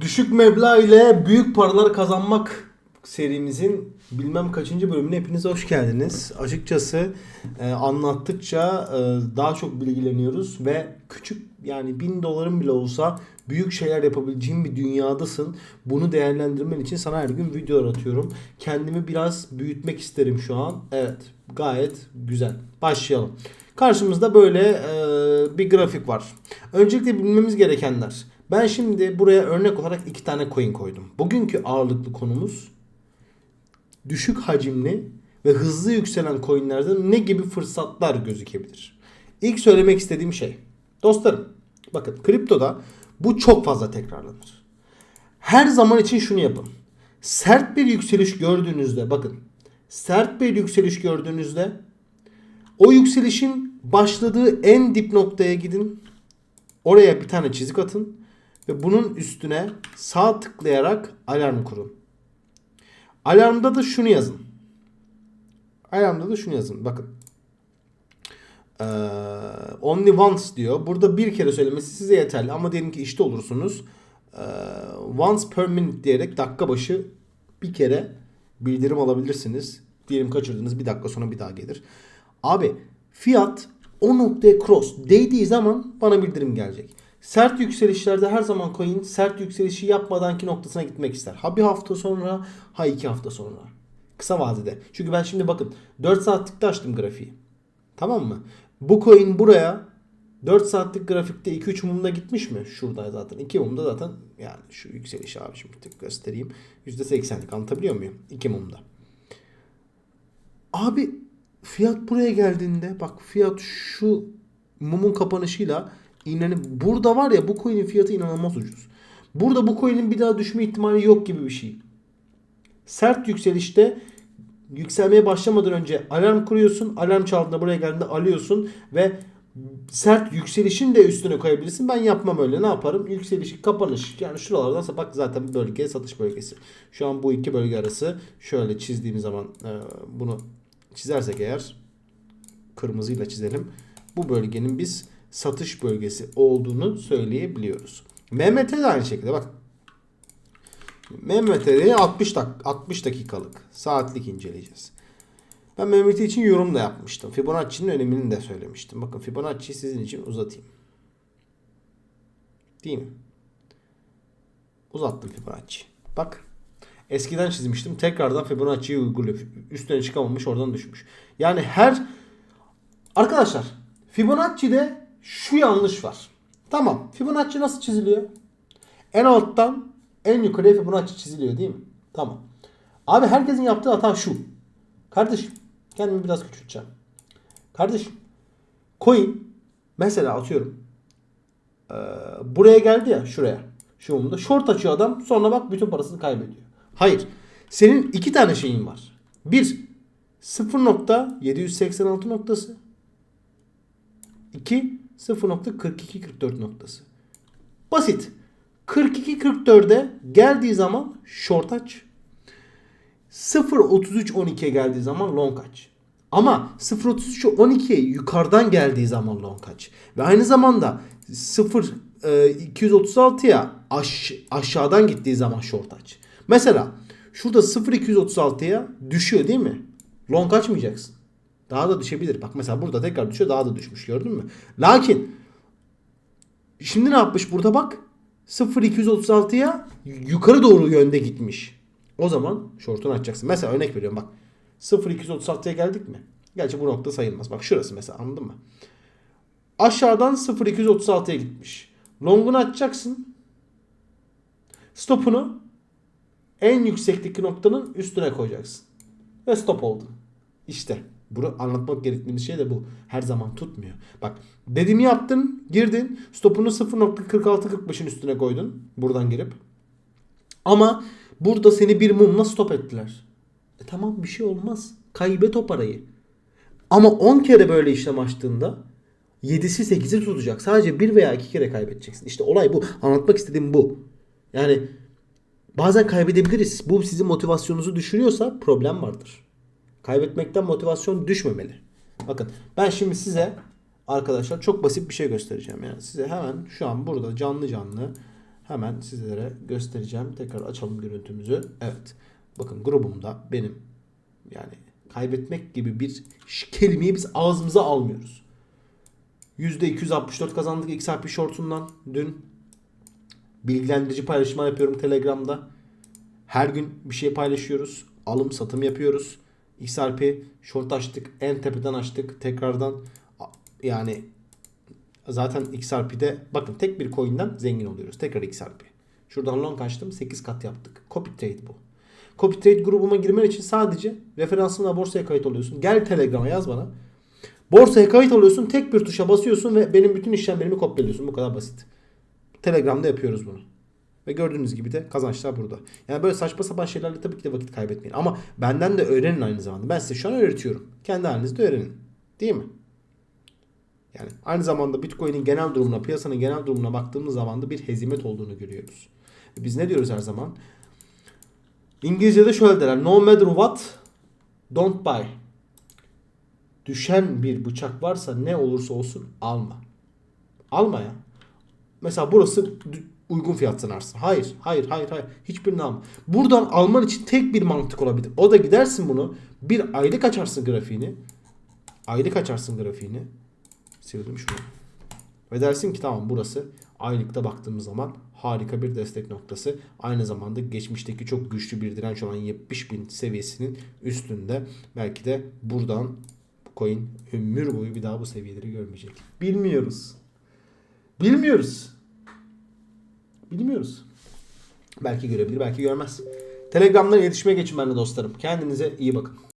Düşük meblağ ile büyük paralar kazanmak serimizin bilmem kaçıncı bölümüne hepiniz hoş geldiniz. Açıkçası e, anlattıkça e, daha çok bilgileniyoruz ve küçük yani bin doların bile olsa büyük şeyler yapabileceğin bir dünyadasın. Bunu değerlendirmen için sana her gün video atıyorum. Kendimi biraz büyütmek isterim şu an. Evet gayet güzel. Başlayalım. Karşımızda böyle e, bir grafik var. Öncelikle bilmemiz gerekenler. Ben şimdi buraya örnek olarak iki tane coin koydum. Bugünkü ağırlıklı konumuz düşük hacimli ve hızlı yükselen coinlerden ne gibi fırsatlar gözükebilir? İlk söylemek istediğim şey. Dostlarım bakın kriptoda bu çok fazla tekrarlanır. Her zaman için şunu yapın. Sert bir yükseliş gördüğünüzde bakın sert bir yükseliş gördüğünüzde o yükselişin başladığı en dip noktaya gidin. Oraya bir tane çizik atın ve bunun üstüne sağ tıklayarak alarm kurun. Alarmda da şunu yazın. Alarmda da şunu yazın. Bakın. Ee, only once diyor. Burada bir kere söylemesi size yeterli. Ama diyelim ki işte olursunuz. Ee, once per minute diyerek dakika başı bir kere bildirim alabilirsiniz. Diyelim kaçırdınız bir dakika sonra bir daha gelir. Abi fiyat o noktaya cross değdiği zaman bana bildirim gelecek. Sert yükselişlerde her zaman coin sert yükselişi yapmadanki noktasına gitmek ister. Ha bir hafta sonra ha iki hafta sonra. Kısa vadede. Çünkü ben şimdi bakın 4 saatlikte açtım grafiği. Tamam mı? Bu coin buraya 4 saatlik grafikte 2-3 mumda gitmiş mi? Şurada zaten. 2 mumda zaten yani şu yükseliş abi şimdi tık göstereyim. %80'lik anlatabiliyor muyum? 2 mumda. Abi fiyat buraya geldiğinde bak fiyat şu mumun kapanışıyla inanı burada var ya bu coin'in fiyatı inanılmaz ucuz. Burada bu coin'in bir daha düşme ihtimali yok gibi bir şey. Sert yükselişte yükselmeye başlamadan önce alarm kuruyorsun. Alarm çaldığında buraya geldiğinde alıyorsun ve sert yükselişin de üstüne koyabilirsin. Ben yapmam öyle. Ne yaparım? Yükselişi kapanış. Yani şuralardan bak zaten bir bölge satış bölgesi. Şu an bu iki bölge arası şöyle çizdiğim zaman e, bunu çizersek eğer kırmızıyla çizelim. Bu bölgenin biz satış bölgesi olduğunu söyleyebiliyoruz. MMT de aynı şekilde bak. MMT'yi 60 dak 60 dakikalık saatlik inceleyeceğiz. Ben MMT için yorum da yapmıştım. Fibonacci'nin önemini de söylemiştim. Bakın Fibonacci'yi sizin için uzatayım. Değil mi? Uzattım Fibonacci. Bak. Eskiden çizmiştim. Tekrardan Fibonacci'yi uyguluyor. Üstüne çıkamamış oradan düşmüş. Yani her Arkadaşlar Fibonacci'de şu yanlış var. Tamam. Fibonacci nasıl çiziliyor? En alttan en yukarıya Fibonacci çiziliyor değil mi? Tamam. Abi herkesin yaptığı hata şu. Kardeşim kendimi biraz küçülteceğim. Kardeşim coin mesela atıyorum ee, buraya geldi ya şuraya. Şu umunda. Short açıyor adam sonra bak bütün parasını kaybediyor. Hayır. Senin iki tane şeyin var. Bir 0.786 noktası. 2 0.4244 noktası. Basit. 42.44'e geldiği zaman short aç. 0.33.12'ye geldiği zaman long aç. Ama 0.33.12'ye yukarıdan geldiği zaman long aç. Ve aynı zamanda 0.236'ya aş aşağıdan gittiği zaman short aç. Mesela şurada 0.236'ya düşüyor değil mi? Long açmayacaksın. Daha da düşebilir. Bak mesela burada tekrar düşüyor daha da düşmüş gördün mü? Lakin şimdi ne yapmış burada bak 0.236'ya yukarı doğru yönde gitmiş. O zaman short'unu açacaksın. Mesela örnek veriyorum bak 0.236'ya geldik mi? Gerçi bu nokta sayılmaz. Bak şurası mesela anladın mı? Aşağıdan 0.236'ya gitmiş. Long'unu açacaksın. Stop'unu en yüksekteki noktanın üstüne koyacaksın. Ve stop oldu. İşte bunu anlatmak gerektiğimiz şey de bu. Her zaman tutmuyor. Bak dediğimi yaptın, girdin. Stopunu 0.46-45'in üstüne koydun. Buradan girip. Ama burada seni bir mumla stop ettiler. E tamam bir şey olmaz. Kaybet o parayı. Ama 10 kere böyle işlem açtığında 7'si 8'i tutacak. Sadece bir veya iki kere kaybedeceksin. İşte olay bu. Anlatmak istediğim bu. Yani bazen kaybedebiliriz. Bu sizin motivasyonunuzu düşürüyorsa problem vardır. Kaybetmekten motivasyon düşmemeli. Bakın ben şimdi size arkadaşlar çok basit bir şey göstereceğim. Yani size hemen şu an burada canlı canlı Hemen sizlere göstereceğim. Tekrar açalım görüntümüzü. Evet. Bakın grubumda benim yani kaybetmek gibi bir kelimeyi biz ağzımıza almıyoruz. %264 kazandık XRP Short'undan dün. Bilgilendirici paylaşımlar yapıyorum Telegram'da. Her gün bir şey paylaşıyoruz. Alım satım yapıyoruz. XRP short açtık. En tepeden açtık. Tekrardan yani zaten XRP'de bakın tek bir coin'den zengin oluyoruz. Tekrar XRP. Şuradan long açtım 8 kat yaptık. Copy trade bu. Copy trade grubuma girmen için sadece referansınla borsaya kayıt oluyorsun. Gel Telegram'a yaz bana. Borsaya kayıt oluyorsun. Tek bir tuşa basıyorsun ve benim bütün işlemlerimi kopyalıyorsun. Bu kadar basit. Telegram'da yapıyoruz bunu. Ve gördüğünüz gibi de kazançlar burada. Yani böyle saçma sapan şeylerle tabii ki de vakit kaybetmeyin. Ama benden de öğrenin aynı zamanda. Ben size şu an öğretiyorum. Kendi halinizde öğrenin. Değil mi? Yani aynı zamanda Bitcoin'in genel durumuna, piyasanın genel durumuna baktığımız zaman da bir hezimet olduğunu görüyoruz. Biz ne diyoruz her zaman? İngilizce'de şöyle derler. No matter what, don't buy. Düşen bir bıçak varsa ne olursa olsun alma. Alma ya. Mesela burası uygun fiyat sanarsın. Hayır, hayır, hayır, hayır. Hiçbirini alma. Buradan alman için tek bir mantık olabilir. O da gidersin bunu bir aylık açarsın grafiğini. Aylık açarsın grafiğini. Sildim şunu. Ve dersin ki tamam burası aylıkta baktığımız zaman harika bir destek noktası. Aynı zamanda geçmişteki çok güçlü bir direnç olan 70 bin seviyesinin üstünde. Belki de buradan bu coin ömür boyu bir daha bu seviyeleri görmeyecek. Bilmiyoruz. Bilmiyoruz. Bilmiyoruz. Belki görebilir, belki görmez. Telegram'dan iletişime geçin benimle dostlarım. Kendinize iyi bakın.